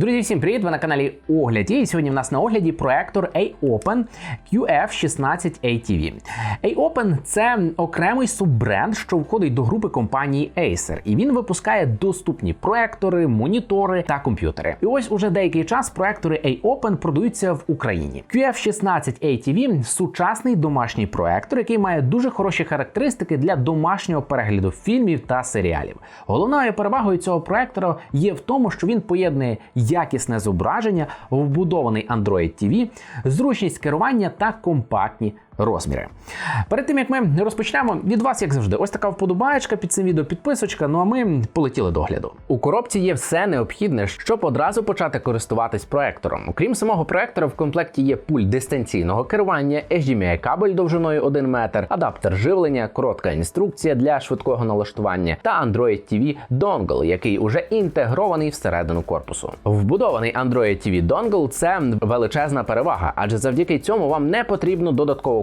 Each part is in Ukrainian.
Друзі, всім привіт! Ви на каналі Огляді. І сьогодні в нас на огляді проектор A-Open QF16 ATV. A-Open – це окремий суббренд, що входить до групи компанії Acer. І він випускає доступні проектори, монітори та комп'ютери. І ось уже деякий час проектори A-Open продаються в Україні. QF16 ATV – сучасний домашній проектор, який має дуже хороші характеристики для домашнього перегляду фільмів та серіалів. Головною перевагою цього проектора є в тому, що він поєднує якісне зображення, вбудований Android TV, зручність керування та компактні розміри. Перед тим як ми розпочнемо від вас, як завжди, ось така вподобаєчка під цим відео, підписочка. Ну а ми полетіли до огляду. У коробці є все необхідне, щоб одразу почати користуватись проектором. Окрім самого проектора, в комплекті є пульт дистанційного керування, HDMI кабель довжиною 1 метр, адаптер живлення, коротка інструкція для швидкого налаштування та Android TV Dongle, який уже інтегрований всередину корпусу. Вбудований Android TV Dongle – це величезна перевага, адже завдяки цьому вам не потрібно додатково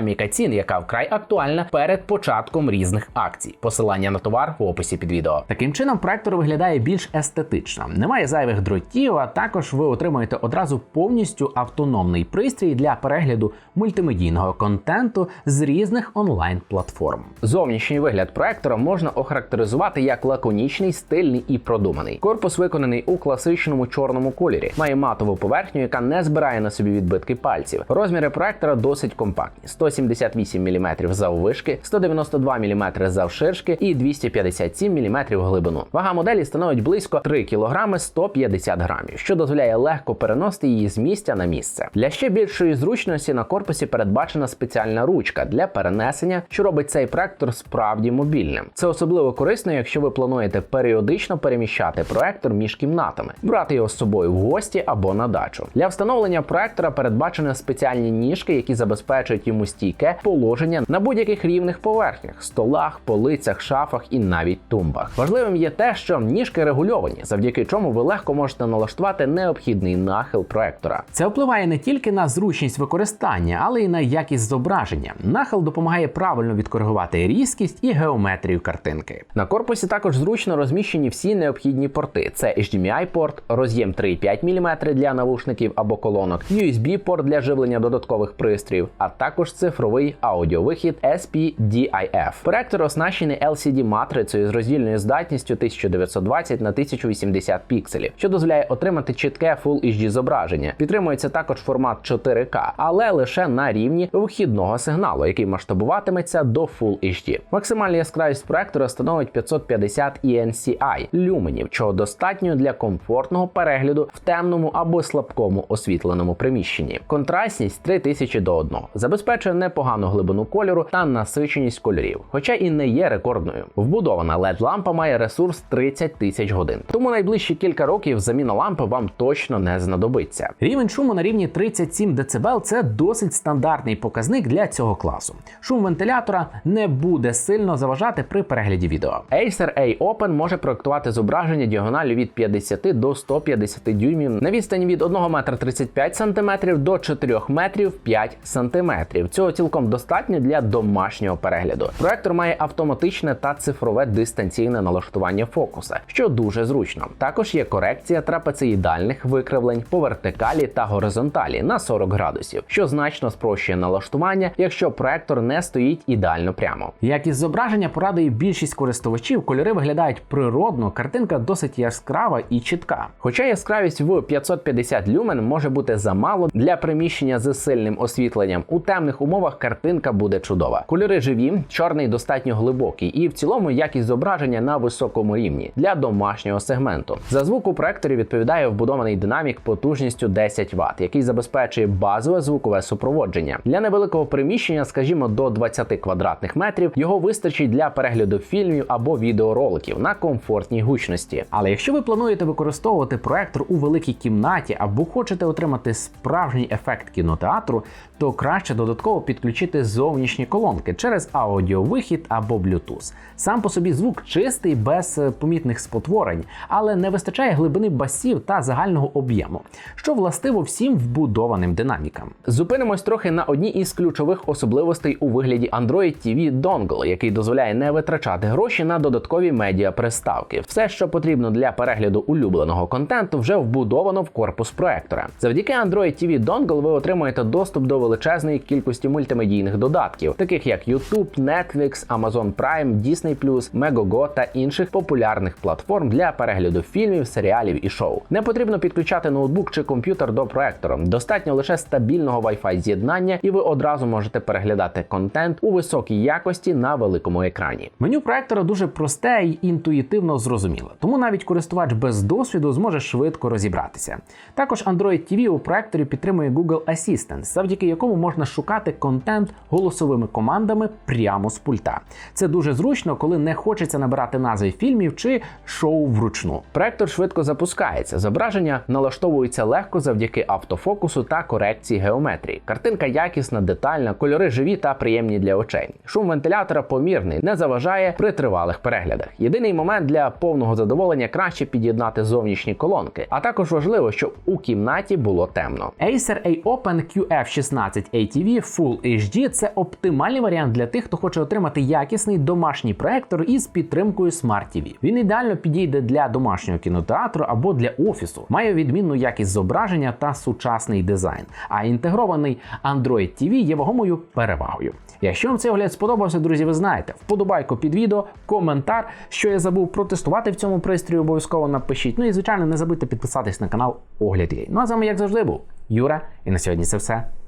динаміка цін, яка вкрай актуальна перед початком різних акцій. Посилання на товар в описі під відео. Таким чином, проектор виглядає більш естетично. Немає зайвих дротів, а також ви отримаєте одразу повністю автономний пристрій для перегляду мультимедійного контенту з різних онлайн-платформ. Зовнішній вигляд проектора можна охарактеризувати як лаконічний, стильний і продуманий. Корпус виконаний у класичному чорному кольорі, має матову поверхню, яка не збирає на собі відбитки пальців. Розміри проектора досить компактні: 178 мм заввишки, 192 мм завширшки і 257 мм глибину. Вага моделі становить близько 3 кг 150 грамів, що дозволяє легко переносити її з місця на місце. Для ще більшої зручності на корпусі передбачена спеціальна ручка для перенесення, що робить цей проектор справді мобільним. Це особливо корисно, якщо ви плануєте періодично переміщати проектор між кімнатами, брати його з собою в гості або на дачу. Для встановлення проектора передбачені спеціальні ніжки, які забезпечують йому стійке положення на будь-яких рівних поверхнях столах, полицях, шафах і навіть тумбах. Важливим є те, що ніжки регульовані, завдяки чому ви легко можете налаштувати необхідний нахил проектора. Це впливає не тільки на зручність використання, але й на якість зображення. Нахил допомагає правильно відкоригувати різкість і геометрію картинки. На корпусі також зручно розміщені всі необхідні порти: це HDMI-порт, роз'єм 3,5 мм для навушників або колонок, USB-порт для живлення додаткових пристроїв, а також цифровий аудіовихід SPDIF. Проектор оснащений LCD-матрицею з роздільною здатністю 1920 на 1080 пікселів, що дозволяє отримати чітке Full HD зображення. Підтримується також формат 4К, але лише на рівні вхідного сигналу, який масштабуватиметься до Full HD. Максимальна яскравість проектора становить 550 ENCI люменів, чого достатньо для комфортного перегляду в темному або слабкому освітленому приміщенні. Контрастність 3000 до 1. Забезпечує непогану глибину кольору та насиченість кольорів, хоча і не є рекордною. Вбудована led лампа має ресурс 30 тисяч годин. Тому найближчі кілька років заміна лампи вам точно не знадобиться. Рівень шуму на рівні 37 дБ – це досить стандартний показник для цього класу. Шум вентилятора не буде сильно заважати при перегляді відео. Acer A-Open може проектувати зображення діагоналю від 50 до 150 дюймів на відстані від 1 метра 35 см до 4 метрів 5 см. Цього цілком достатньо для домашнього перегляду. Проектор має автоматичне та цифрове дистанційне налаштування фокуса, що дуже зручно. Також є корекція трапеціїдальних викривлень по вертикалі та горизонталі на 40 градусів, що значно спрощує налаштування, якщо проектор не стоїть ідеально прямо. Якість зображення порадує більшість користувачів, кольори виглядають природно, картинка досить яскрава і чітка. Хоча яскравість в 550 люмен може бути замало для приміщення з сильним освітленням, у темних умовах картинка буде чудова. Кольори живі, чорний достатньо глибокий, і в цілому якість зображення на високому рівні для домашнього сегменту. За звук у проекторі відповідає вбудований динамік потужністю 10 Вт, який забезпечує базове звукове супроводження. Для невеликого приміщення, скажімо, до 20 квадратних метрів, його вистачить для перегляду фільмів або відеороликів на комфортній гучності. Але якщо ви плануєте використовувати проектор у великій кімнаті або хочете отримати справжній ефект кінотеатру, то краще додатково підключити зовнішні колонки через аудіовихід або Bluetooth. Сам по собі звук чистий, без е, помітних спотворень, але не вистачає глибини басів та загального об'єму, що властиво всім вбудованим динамікам. Зупинимось трохи на одній із ключових особливостей у вигляді Android TV Dongle, який дозволяє не витрачати гроші на додаткові медіа приставки. Все, що потрібно для перегляду улюбленого контенту, вже вбудовано в корпус проектора. Завдяки Android TV Dongle ви отримуєте доступ до величезної кількості мультимедійних додатків, таких як YouTube, Netflix, Amazon Prime, Disney+, Megogo та інших популярних платформ для перегляду фільмів, серіалів і шоу. Не потрібно підключати ноутбук чи комп'ютер до проектора. Достатньо лише стабільного Wi-Fi з'єднання, і ви одразу можете переглядати контент у високій якості на великому екрані. Меню проектора дуже просте і інтуїтивно зрозуміле, тому навіть користувач без досвіду зможе швидко розібратися. Також Android TV у проекторі підтримує Google Assistant, завдяки якому можна шукати контент голосовими командами прямо з пульта. Це дуже зручно, коли не хочеться набирати назви фільмів чи шоу вручну. Проектор швидко запускається. Зображення налаштовується легко завдяки автофокусу та корекції геометрії. Картинка якісна, детальна, кольори живі та приємні для очей. Шум вентилятора помірний, не заважає при тривалих переглядах. Єдиний момент для повного задоволення краще під'єднати зовнішні колонки, а також важливо, щоб у кімнаті було темно. Acer A-Open QF16 ATV Full HD – це оптимальний варіант для тих, хто хоче отримати якісний домашній проектор із підтримкою Smart TV. Він ідеально підійде для домашнього кінотеатру або для офісу. Має відмінну якість зображення та сучасний дизайн. А інтегрований Android TV є вагомою перевагою. Якщо вам цей огляд сподобався, друзі, ви знаєте, вподобайку під відео, коментар, що я забув протестувати в цьому пристрої, обов'язково напишіть. Ну і звичайно, не забудьте підписатись на канал Огляд Єй. Ну а з вами, як завжди, був Юра, і на сьогодні це все.